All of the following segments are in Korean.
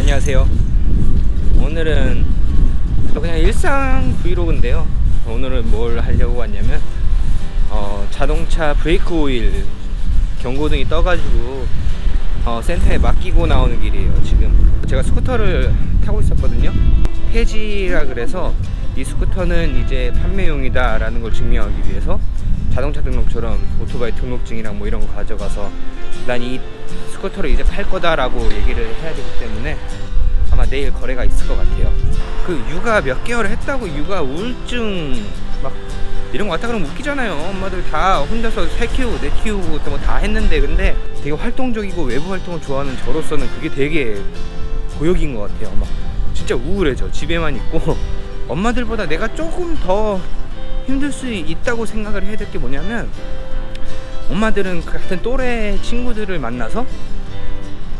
안녕하세요. 오늘은 그냥 일상 브이로그인데요. 오늘은 뭘 하려고 왔냐면 어, 자동차 브레이크 오일 경고등이 떠가지고 어, 센터에 맡기고 나오는 길이에요 지금. 제가 스쿠터를 타고 있었거든요. 폐지라 그래서 이 스쿠터는 이제 판매용이다 라는 걸 증명하기 위해서 자동차 등록처럼 오토바이 등록증이랑 뭐 이런 거 가져가서 난 이 스쿠터를 이제 팔 거다라고 얘기를 해야 되기 때문에 아마 내일 거래가 있을 것 같아요. 그 육아 몇 개월을 했다고 육아 우울증 막 이런 거 왔다 그러면 웃기잖아요. 엄마들 다 혼자서 새 키우고 내 키우고 또 뭐 다 했는데 근데 되게 활동적이고 외부 활동을 좋아하는 저로서는 그게 되게 고역인 것 같아요. 막 진짜 우울해져. 집에만 있고 엄마들보다 내가 조금 더 힘들 수 있다고 생각을 해야 될 게 뭐냐면 엄마들은 그 같은 또래 친구들을 만나서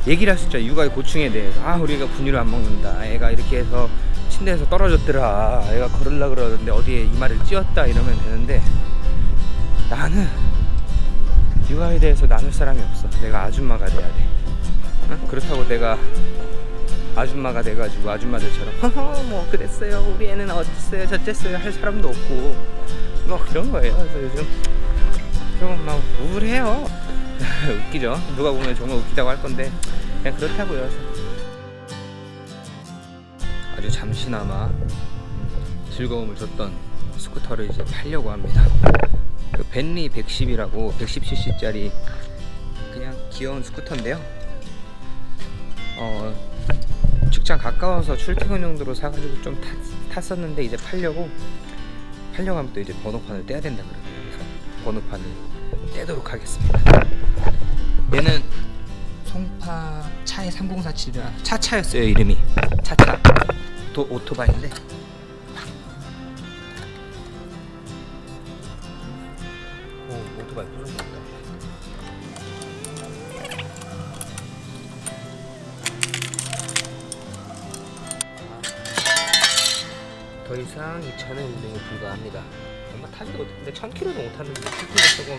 얘기를 있죠. 육아의 고충에 대해서. 아, 우리가 분유를 안 먹는다. 애가 이렇게 해서 침대에서 떨어졌더라. 애가 걸으려 그러는데 어디에 이마를 찧었다. 이러면 되는데 나는 육아에 대해서 나눌 사람이 없어. 내가 아줌마가 돼야 돼. 응? 그렇다고 내가 아줌마가 돼가지고 아줌마들처럼 허허 뭐 그랬어요. 우리 애는 어땠어요. 저쨌어요. 할 사람도 없고 뭐 그런 거예요. 그래서 요즘 좀 막 우울해요. 웃기죠. 누가 보면 정말 웃기다고 할 건데 그냥 그렇다고요. 아주 잠시나마 즐거움을 줬던 스쿠터를 이제 팔려고 합니다. 그 벤리 110이라고 110cc짜리 그냥 귀여운 스쿠터인데요. 어 직장 가까워서 출퇴근 용도로 사가지고 좀 탔, 탔었는데 이제 팔려고 팔려고 하면 또 이제 번호판을 떼야 된다 그러더라고요. 그래서 번호판을 떼도록 하겠습니다. 얘는 송파 차의 3047이라 차차였어요 이름이 차차 도 오토바이인데 오 오토바이 부러졌다 이상 이 차는 운행이 불가합니다 얼마 타지도 못했는데 1000km도 못 탔는데 1000km 조금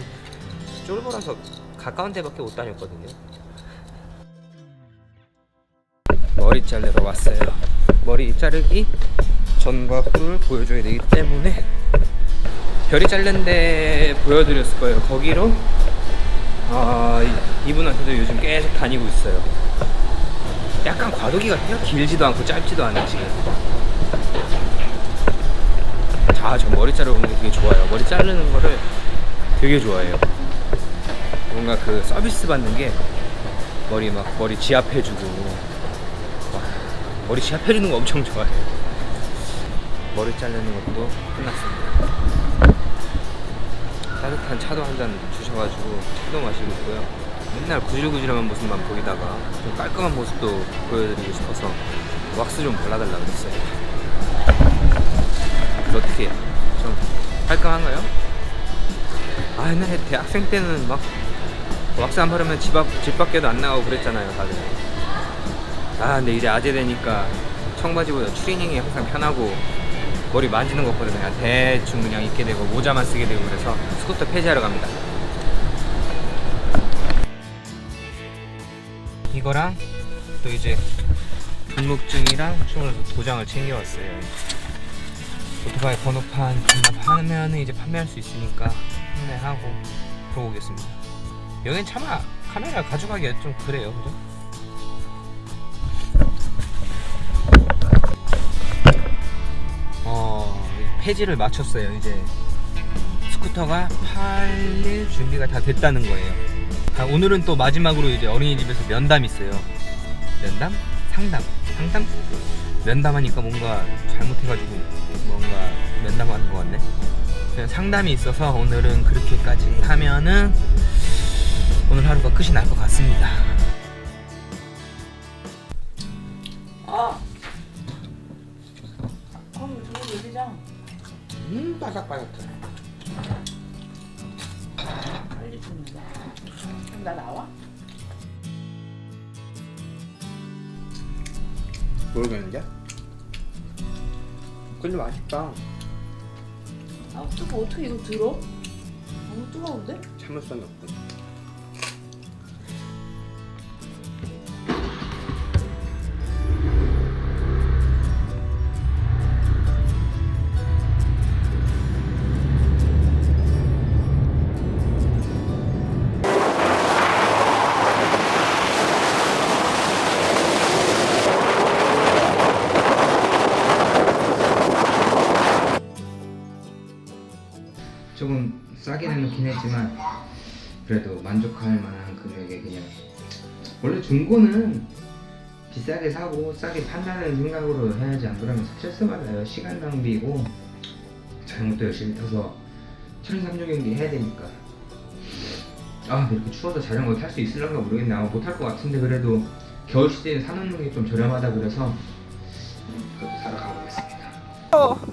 쫄보라서 가까운 데밖에 못 다녔거든요. 머리 자르러 왔어요. 머리 자르기 전과 후를 보여줘야 되기 때문에 별이 자른 데 보여드렸을 거예요. 거기로 아, 이- 이분한테도 요즘 계속 다니고 있어요. 약간 과도기 같아요. 길지도 않고 짧지도 않지. 자, 저 머리 자르러 오는 게 되게 좋아요. 머리 자르는 거를 되게 좋아해요. 뭔가 그 서비스 받는 게 머리 막 머리 지압해주고 와, 머리 지압해주는 거 엄청 좋아해요. 머리 자르는 것도 끝났습니다. 따뜻한 차도 한 잔 주셔가지고 차도 마시고 있고요. 맨날 구질구질한 모습만 보이다가 좀 깔끔한 모습도 보여드리고 싶어서 왁스 좀 발라달라 그랬어요. 어떻게? 좀 깔끔한가요? 아 옛날에 대학생 때는 막 왁스 안 바르면 집, 앞, 집 밖에도 안 나가고 그랬잖아요 다들 아 근데 이제 아재 되니까 청바지보다 추리닝이 항상 편하고 머리 만지는 것보다 그냥 대충 그냥 입게 되고 모자만 쓰게 되고 그래서 스쿠터 폐지하러 갑니다 이거랑 또 이제 등록증이랑 총 도장을 챙겨왔어요 오토바이 번호판 반납하면 이제 판매할 수 있으니까 판매하고 들어오겠습니다. 여긴 차마 카메라 가져가기가 좀 그래요, 그죠? 어 폐지를 마쳤어요. 이제 스쿠터가 팔릴 준비가 다 됐다는 거예요. 아, 오늘은 또 마지막으로 이제 어린이집에서 면담 있어요. 면담? 상담? 상담? 면담하니까 뭔가 잘못해가지고 뭔가 면담하는 것 같네. 그냥 상담이 있어서 오늘은 그렇게까지 하면은 오늘 하루가 끝이 날 것 같습니다. 아. 그럼 저거 내리자. 음, 바삭바삭해. 빨리 주는다. 그럼 나 나와? 모르겠는데? 근데 맛있다. 아 뜨거 어떻게 이거 들어? 너무 뜨거운데? 참을성이 없군. 싸게 내놓긴 했지만 그래도 만족할 만한 금액에 그냥 원래 중고는 비싸게 사고 싸게 판다는 생각으로 해야지 안 그러면 스트레스 받아요. 시간 낭비고 자전거도 열심히 타서 천삼종 경기 해야 되니까. 아 이렇게 추워서 자전거 탈 수 있을런가 모르겠네. 아마 못할 것 같은데 그래도 겨울 시즌에 사놓는 게 좀 저렴하다 그래서 그것도 사러 가보겠습니다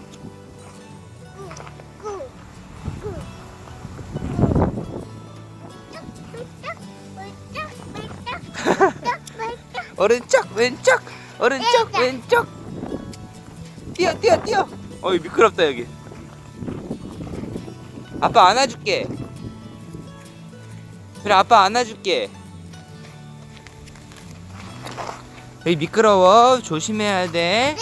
오른쪽 왼쪽 오른쪽 왼쪽. 뛰어 뛰어 뛰어. 어이 미끄럽다 여기. 아빠 안아줄게. 그래 아빠 안아줄게. 여기 미끄러워. 조심해야 돼